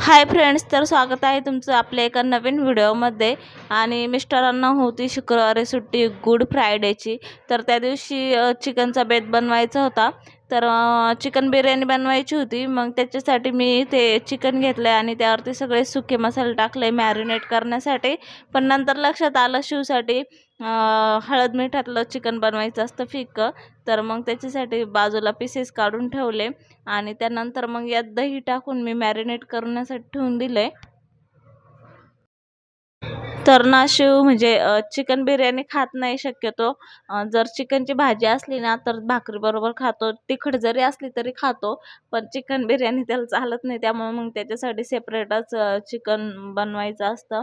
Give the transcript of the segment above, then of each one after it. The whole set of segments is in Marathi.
हाय फ्रेंड्स तर स्वागत आहे तुमचं आपल्या एका नवीन व्हिडिओमध्ये. आणि मिस्टरांना होती शुक्रवारी सुट्टी गुड फ्रायडेची. तर त्या दिवशी चिकनचा बेत बनवायचा होता. तर चिकन बिर्याणी बनवायची होती. मग त्याच्यासाठी मी ते चिकन घेतलं आहे आणि त्यावरती सगळे सुके मसाले टाकले मॅरिनेट करण्यासाठी. पण नंतर लक्षात आलं शिवसाठी हळद मिठातलं चिकन बनवायचं असतं फिक्कं तर मग त्याच्यासाठी बाजूला पीसेस काढून ठेवले. आणि त्यानंतर मग यात दही टाकून मी मॅरिनेट करण्यासाठी ठेवून दिले तर ना शिव म्हणजे चिकन बिर्याणी खात नाही शक्यतो. जर चिकनची भाजी असली ना तर भाकरीबरोबर खातो. तिखट जरी असली तरी खातो पण चिकन बिर्याणी त्याला चालत नाही. त्यामुळे मग त्याच्यासाठी सेपरेटच चिकन बनवायचं असतं.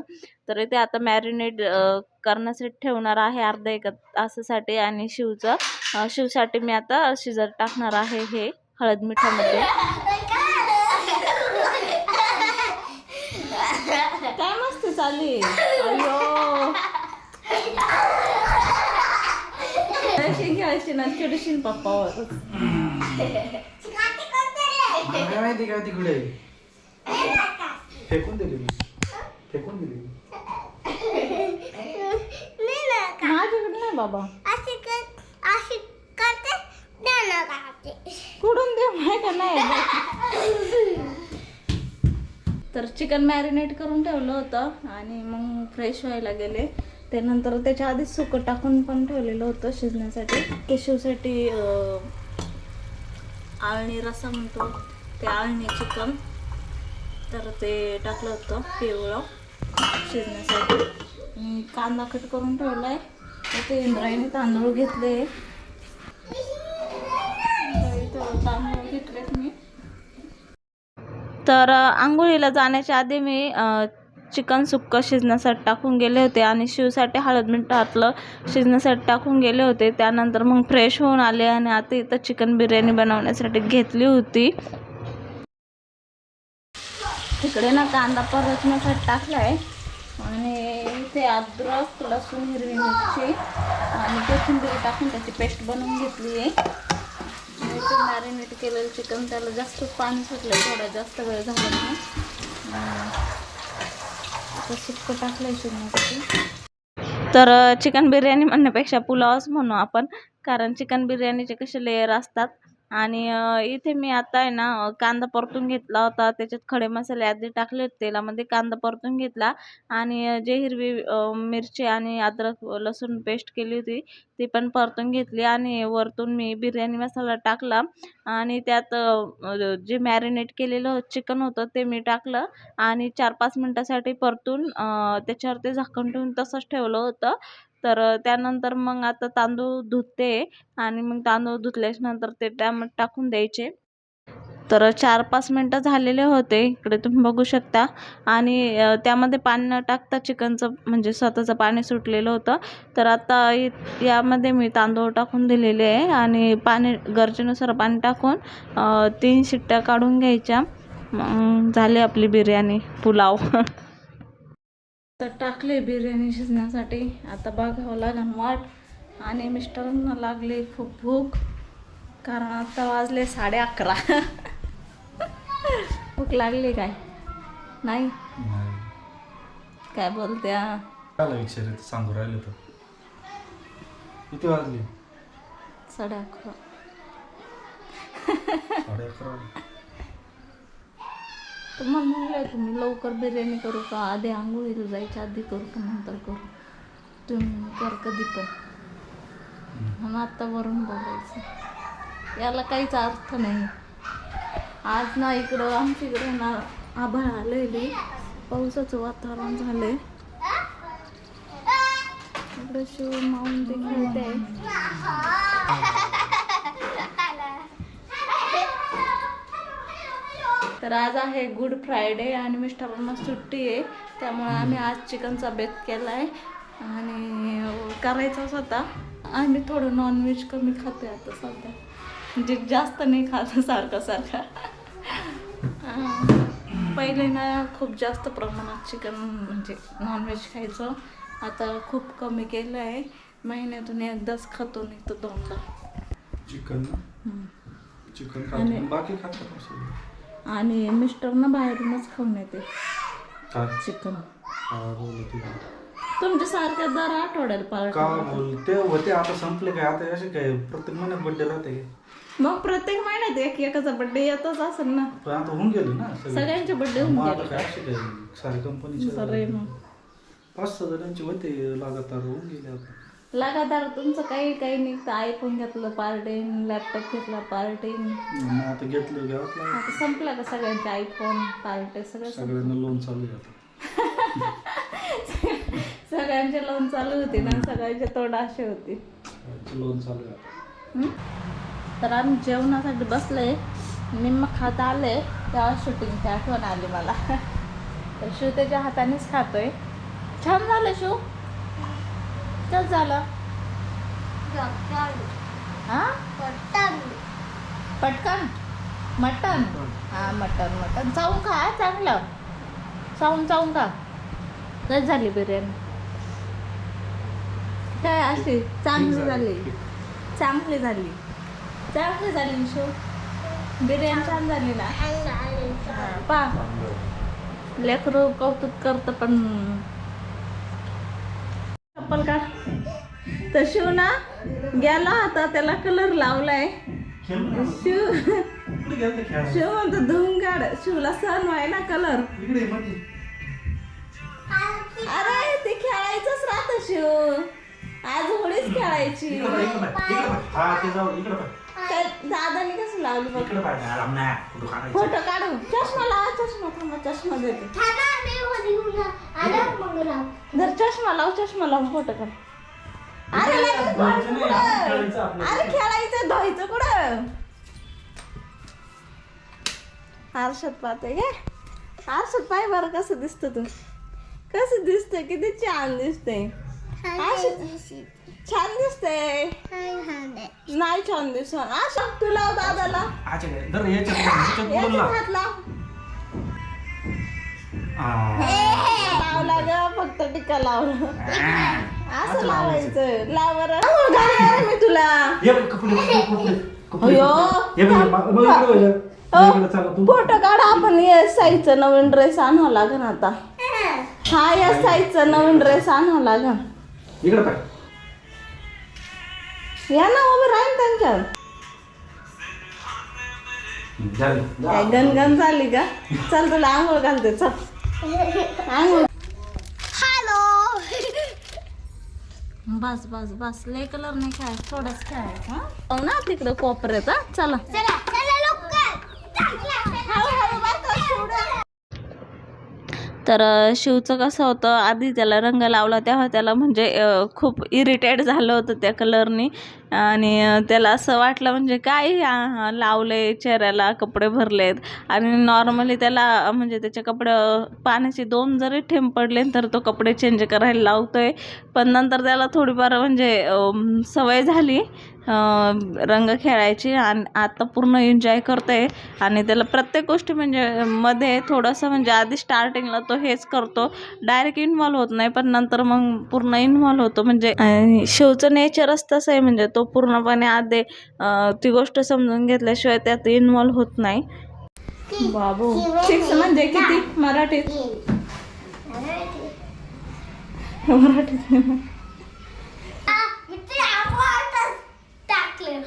तर ते आता मॅरिनेट करण्यासाठी ठेवणार आहे अर्धा एक तासासाठी आणि शिवचं शिवसाठी मी आता शिजत टाकणार आहे हे हळद मिठामध्ये. आहे अयो खेळशील ना चिडशील पप्पावर. काय माहिती काय तिकडे? फेकून दिली मी. फेकून दिली माझ्याकडे नाही बाबा. कुठून दे माहिती का नाही. तर चिकन मॅरिनेट करून ठेवलं होतं आणि मग फ्रेश व्हायला गेले. त्यानंतर त्याच्या आधीच सुकं टाकून पण ठेवलेलं होतं शिजण्यासाठी. केशवसाठी आळणी रसा म्हणतो ते आळणी चिकन तर ते टाकलं होतं पिवळं शिजण्यासाठी. कांदा कट करून ठेवला आहे ते इंद्रायणी तांदूळ घेतले. तर आंघोळीला जाण्याच्या आधी मी चिकन सुक्कं शिजण्यासाठी टाकून गेले होते आणि शिवसाठी हळद मीठ टाकलं शिजण्यासाठी टाकून गेले होते. त्यानंतर मग फ्रेश होऊन आले आणि आता इथं चिकन बिर्याणी बनवण्यासाठी घेतली होती. तिकडे ना कांदा परतण्यासाठी टाकला आहे आणि इथे अद्रक लसूण हिरवी मिरची आणि कोथिंबीर टाकून त्याची पेस्ट बनवून घेतली आहे. ते मॅरिनेट केलेलं चिकन त्याला जास्त पाणी सुटलं थोडा जास्त वेळ झाला नाही. आता सुक्क टाकलं शिजण्यासाठी. तर चिकन बिर्याणी म्हणण्यापेक्षा पुलावच म्हणू आपण कारण चिकन बिर्याणीचे कसे लेयर असतात आणि इथे मी आता आहे ना कांदा परतून घेतला होता. त्याच्यात खडे मसाले आधी टाकले होते. तेलामध्ये कांदा परतून घेतला आणि जे हिरवी मिरची आणि अद्रक लसूण पेस्ट केली होती ती पण परतून घेतली आणि वरतून मी बिर्याणी मसाला टाकला आणि त्यात जे मॅरिनेट केलेलं चिकन होतं ते मी टाकलं आणि चार पाच मिनटासाठी परतून त्याच्यावर त्याच्यावरती झाकण ठेवून तसंच ठेवलं होतं. तर त्यानंतर मग आता तांदूळ धुते आणि मग तांदूळ धुतल्याच्यानंतर ते त्यामध्ये टाकून द्यायचे. तर चार पाच मिनटं झालेले होते इकडे तुम्ही बघू शकता. आणि त्यामध्ये पाणी न टाकता चिकनचं म्हणजे स्वतःचं पाणी सुटलेलं होतं. तर आता यामध्ये मी तांदूळ टाकून दिलेले आहे आणि पाणी गरजेनुसार पाणी टाकून तीन शिट्ट्या काढून घ्यायच्या. मग झाली आपली बिर्याणी पुलाव. तर टाकले बिर्याणी शिजण्यासाठी. आता बघावं लागेल वाट आणि मिस्टरांना लागली खूप भूक कारण आता वाजले साडे अकरा. भूक लागली काय? नाही? काय बोलत्या? सांगू राहिले तर. किती वाजले? साडे अकरा. साडे अकरा. तुम्हाला म्हणलं तुम्ही लवकर बिर्याणी करू का? आधी आंघोळीला जायच्या आधी करू का नंतर करू? तुम्ही कर कधी पण. म्हणून आत्ता वरून बोलायचं याला काहीच अर्थ नाही. आज ना इकडं आमच्या इकडं ना आभाळ आलेली. पावसाचं वातावरण झालंय. इकडं शिव माऊन ते खेळते. तर आज आहे गुड फ्रायडे आणि मिस्टरांना सुट्टी आहे. त्यामुळे आम्ही आज चिकनचा बेत केला आहे आणि करायचाच होता. आम्ही थोडं नॉनव्हेज कमी खातोय आता सध्या. म्हणजे जास्त नाही खात सारखं सारखं. पहिले ना खूप जास्त प्रमाणात चिकन म्हणजे नॉनव्हेज खायचं. आता खूप कमी केलं आहे महिन्यातून एकदाच खातो नाही तर दोनदा. चिकन. चिकन आणि- खातो आणि मिस्टरना बाहेरूनच खाऊन येते. काय चिकन. हा, बोलत होती. तुमच्या सारख्या दर आठवड्याला का बोलते? होते आता संपले काय? आता असे काय? प्रत्येक महिन्यात बड्डे राहते काय? मग प्रत्येक महिन्यात एक एकाचा बर्थडे येतच असेल ना. पण आता होऊन गेले ना सगळे. सगळ्यांचे बर्थडे होऊन मग आता गेले. काय असे काय? सारे कंपनीचे बरे मग. पाच सहा जणांचे होते लगातार होऊन गेले आता. लगातार तुमचं काही काही निघतं. आयफोन घेतलं पार्टी लॅपटॉप घेतला पार्टी. मग आता घेतलं लागलं आता संपलं का सगळ्यांचे आयफोन पार्टी सगळं सगळ्यांना लोन चालू आहे आता. सगळ्यांचे लोन चालू होते ना सगळ्यांचे तोंड असे होते. लोन चालू आहे आता. हम्म? तर आम्ही जेवणासाठी बसले निम्म खात आले तेव्हा शूटिंगची आठवण आली मला. तर शिव त्याच्या हातानेच खातोय. छान झालं शिव कसं झालं. हा? पटकन. मटन? हा मटन मटन. चावून खा चांगलं. चावून चावून खा. कशी झाली बिर्याणी. काय अशी चांगली झाली. चांगली झाली. चांगली झाली शिव बिर्याणी छान झाली ना? हा, पा लेकरू कौतुक करतं पण चप्पल का? तर शिव ना गेला आता त्याला कलर लावलाय. शिव? शिव म्हणतो धुवून काढ शिवला सण व्हाय ना कलर. अरे ते खेळायचंच राहतं शिव. आज होळीच खेळायची. त्या दादाने कसं लावली बघ इकडे पाय. आराम नाही. कुठं काढायचं? फोटो काढू चष्मा लावा चष्मा थांबा चष्मा देते जर चष्मा लाव चष्मा लावून फोटो काढ अरे लगेच धुवायचं नाही, खेळायचं कुठं? आपलं. अरे खेळायचं धुवायचं कुठं आरशात पाहते गे आरशात पाय बरं कसं दिसतं तू कसं दिसतंय किती छान दिसतंय आरशात- छान दिसतंय नाही छान दिसत आशा तू लाव दादाला अच्छा, धर याच्यात याच्यात बोल याच्यात ना. हात लाव आ. लावला ग फक्त टिका लावलं असं लावायचं लाव बरं आंघोळ घालणार आहे मी तुला ये बाई, कपडे, कपडे, कपडे, कपडे. अयो. ये बाई, मा- मग इकडे वळ. इकडे चला तू. फोटो काढा आपण या साईजचा नवीन ड्रेस आणावं लागेल आता हा या साईजचा नवीन ड्रेस आणावं लागेल इकडे पाय. या ना उभे राहील त्यांच्यात झाली. काय गणगण झाली का? चल तुला आंघोळ घालते चल. आंघोळ. बस बस बस. लय कलर नाही काय थोडंच खेळायचं हं? हो ना तिकडं कोपऱ्यात हा चला. तर शिवचं कसं होतं आधी त्याला रंग लावला तेव्हा त्याला म्हणजे खूप इरिटेट झालं होतं त्या कलरनी आणि त्याला असं वाटलं म्हणजे काय लावलं आहे चेहऱ्याला कपडे भरलेत. आणि नॉर्मली त्याला म्हणजे त्याचे कपडे पाण्याचे दोन जरी ठेंब पडले तर तो कपडे चेंज करायला लावतोय. पण नंतर त्याला थोडीफार म्हणजे सवय झाली रंग खेळायची आणि आता पूर्ण एन्जॉय करतोय. आणि त्याला प्रत्येक गोष्टी म्हणजे मध्ये थोडंसं म्हणजे आधी स्टार्टिंगला तो हेच करतो. डायरेक्ट इन्व्हॉल्व होत नाही पण नंतर मग पूर्ण इन्व्हॉल्व होतो. म्हणजे शेवचं शिवचं नेचरच तसं आहे. म्हणजे तो पूर्णपणे आधी ती गोष्ट समजून घेतल्याशिवाय त्यात इन्व्हॉल्व होत नाही. बाबू सिक्स म्हणजे किती? मराठीत? मराठीत. टाकले.